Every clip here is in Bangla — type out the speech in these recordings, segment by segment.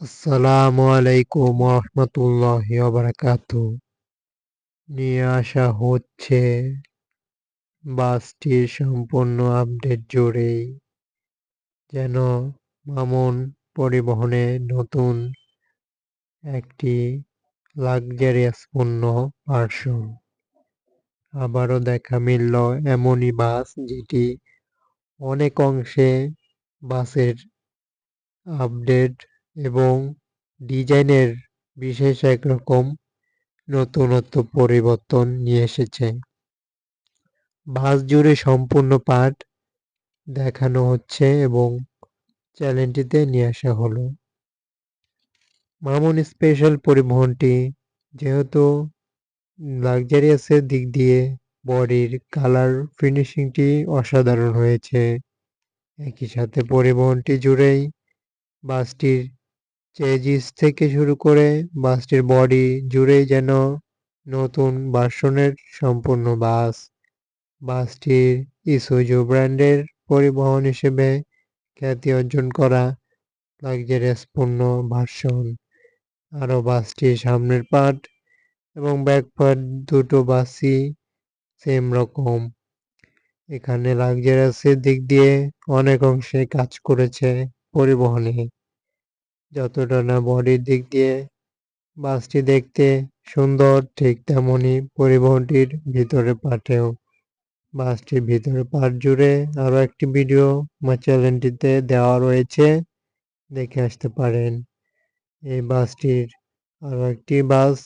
আসসালামু আলাইকুম রহমতুল্লাহি বারাকাত নিয়ে আসা হচ্ছে বাসটির সম্পূর্ণ আপডেট জুড়েই যেন মামুন পরিবহনে নতুন একটি লাক্সারিয়াস পণ্য ভার্সন আবারও দেখা মিলল এমনই বাস যেটি অনেক অংশে বাসের আপডেট এবং ডিজাইনের বিশেষ একরকম নতুনত্ব পরিবর্তন নিয়ে এসেছে। বাস জুড়ে সম্পূর্ণ পাঠ দেখানো হচ্ছে এবং চ্যানেলটিতে নিয়ে আসা হলো। মামুন স্পেশাল পরিবহনটি যেহেতু লাক্সারিয়াসের দিক দিয়ে বডির কালার ফিনিশিংটি অসাধারণ হয়েছে। একই সাথে পরিবহনটি জুড়েই বাসটির চেজিস থেকে শুরু করে বাসটির বডি জুড়েই যেন নতুন ভার্সনের সম্পূর্ণ বাস। বাসটির ইসুজু ব্র্যান্ডের পরিবহন হিসেবে খ্যাতি অর্জন করা লাক্সারিয়াস পূর্ণ ভার্সন আরও বাসটির সামনের পার্ট এবং ব্যাক পার্ট দুটো বাসই সেম রকম। এখানে লাক্সারিয়াসের দিক দিয়ে অনেক অংশে কাজ করেছে পরিবহনে। যতটা না বডির দিক দিয়ে, বাসটি দেখতে সুন্দর, ঠিক তেমনই পরিবহনটির ভিতরে পাঠেও বাসটির ভিতরে পাট জুড়ে আরও একটি ভিডিও আমার চ্যানেলটিতে দেওয়া রয়েছে, দেখে আসতে পারেন। এই বাসটির আরও একটি বাস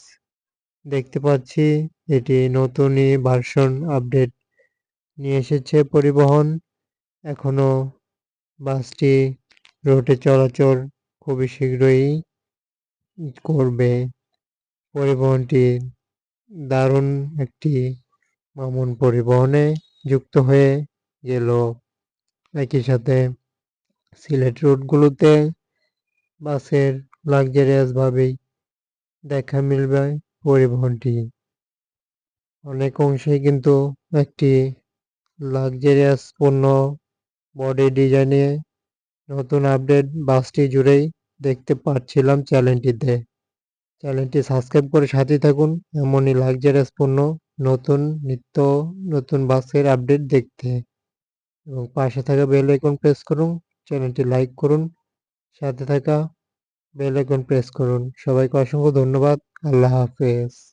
দেখতে পাচ্ছি, এটি নতুনই ভার্সন আপডেট নিয়ে এসেছে পরিবহন। এখনও বাসটি রোডে চলাচল খুবই শীঘ্রই করবে। পরিবহনটি দারুণ একটি মামুন পরিবহনে যুক্ত হয়ে গেল। একই সাথে সিলেট রুটগুলোতে বাসের লাক্সারিয়াসভাবেই দেখা মিলবে পরিবহনটি। অনেক অংশেই কিন্তু একটি লাক্সারিয়াস পণ্য বডি ডিজাইনে নতুন আপডেট বাসটি জুড়েই দেখতে পাচ্ছিলাম চ্যানেলটিতে। চ্যানেলটি সাবস্ক্রাইব করে সাথে থাকুন। এমনই লাগজারিয়াস পণ্য, নতুন নিত্য, নতুন বাসের আপডেট দেখতে। এবং পাশে থাকা বেল আইকন প্রেস করুন, চ্যানেলটি লাইক করুন, সাথে থাকা বেল আইকন প্রেস করুন। সবাইকে অসংখ্য ধন্যবাদ। আল্লাহ হাফেজ।